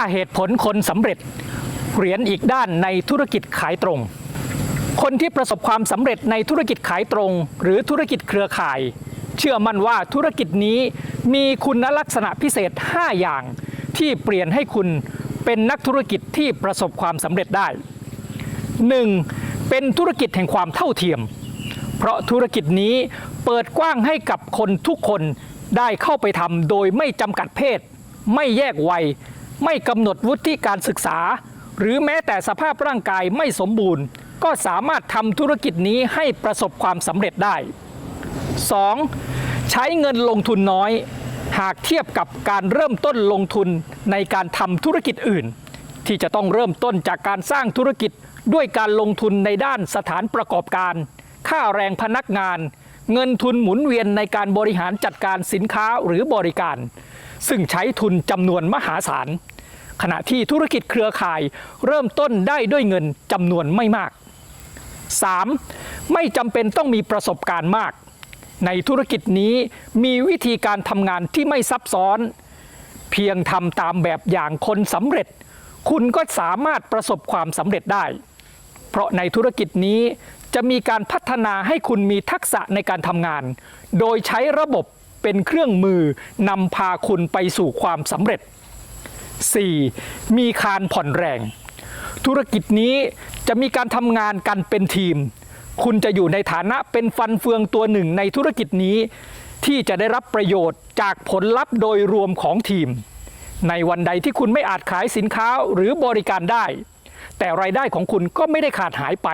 5 เหตุผลคนสำเร็จ เหรียญอีกด้านในธุรกิจขายตรง คนที่ประสบความสำเร็จในธุรกิจขายตรง หรือธุรกิจเครือข่าย เชื่อมั่นว่าธุรกิจนี้มีคุณลักษณะพิเศษ 5 อย่าง ที่เปลี่ยนให้คุณเป็นนักธุรกิจที่ประสบความสำเร็จได้ 1. เป็นธุรกิจแห่งความเท่าเทียม เพราะธุรกิจนี้เปิดกว้างให้กับคนทุกคนได้เข้าไปทำโดยไม่จำกัดเพศ ไม่แยกวัย ไม่กำหนดวุฒิการศึกษา หรือแม้แต่สภาพร่างกายไม่สมบูรณ์ ก็สามารถทำธุรกิจนี้ให้ประสบความสำเร็จได้ 2. ใช้เงินลงทุนน้อย หากเทียบกับการเริ่มต้นลงทุนในการทำธุรกิจอื่น ที่จะต้องเริ่มต้นจากการสร้างธุรกิจด้วยการลงทุนในด้านสถานประกอบการ ค่าแรงพนักงาน เงินทุนหมุนเวียนในการบริหารจัดการสินค้าหรือบริการ ซึ่งใช้ทุนจำนวนมหาศาล ขณะที่ธุรกิจเครือข่ายเริ่มต้นได้ด้วยเงินจำนวนไม่มาก 3. ไม่จำเป็นต้องมีประสบการณ์มาก ในธุรกิจนี้มีวิธีการทำงานที่ไม่ซับซ้อน เพียงทำตามแบบอย่างคนสำเร็จ คุณก็สามารถประสบความสำเร็จได้ เพราะในธุรกิจนี้จะมีการพัฒนาให้คุณมีทักษะในการทำงาน โดยใช้ระบบ เป็นเครื่องมือนำพาคุณไปสู่ความสำเร็จ 4. มีคานผ่อนแรง ธุรกิจนี้จะมีการทำงานกันเป็นทีม คุณจะอยู่ในฐานะเป็นฟันเฟืองตัวหนึ่งในธุรกิจนี้ ที่จะได้รับประโยชน์จากผลลัพธ์โดยรวมของทีม ในวันใดที่คุณไม่อาจขายสินค้าหรือบริการได้ แต่รายได้ของคุณก็ไม่ได้ขาดหายไป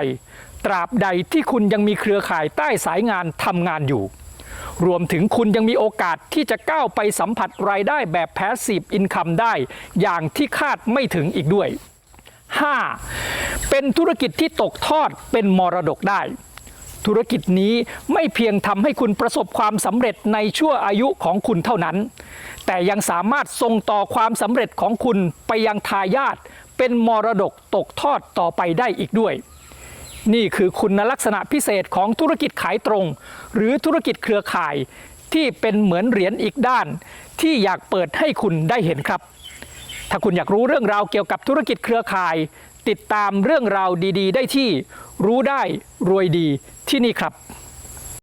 ตราบใดที่คุณยังมีเครือข่ายใต้สายงานทำงานอยู่ รวมถึงคุณยังมีโอกาสที่จะก้าวไปสัมผัสรายได้แบบ Passive Income ได้ อย่างที่คาดไม่ถึงอีกด้วย 5. เป็นธุรกิจที่ตกทอดเป็นมรดกได้ธุรกิจนี้ไม่เพียงทำให้คุณประสบความสำเร็จในชั่วอายุของคุณเท่านั้น แต่ยังสามารถส่งต่อความสำเร็จของคุณไปยังทายาทเป็นมรดกตกทอดต่อไปได้อีกด้วย นี่คือคุณลักษณะพิเศษของธุรกิจขายตรง หรือธุรกิจเครือข่าย ที่เป็นเหมือนเหรียญอีกด้าน ที่อยากเปิดให้คุณได้เห็นครับ ถ้าคุณอยากรู้เรื่องราวเกี่ยวกับธุรกิจเครือข่าย ติดตามเรื่องราวดี ๆ ได้ที่ รู้ได้รวยดีที่นี่ครับ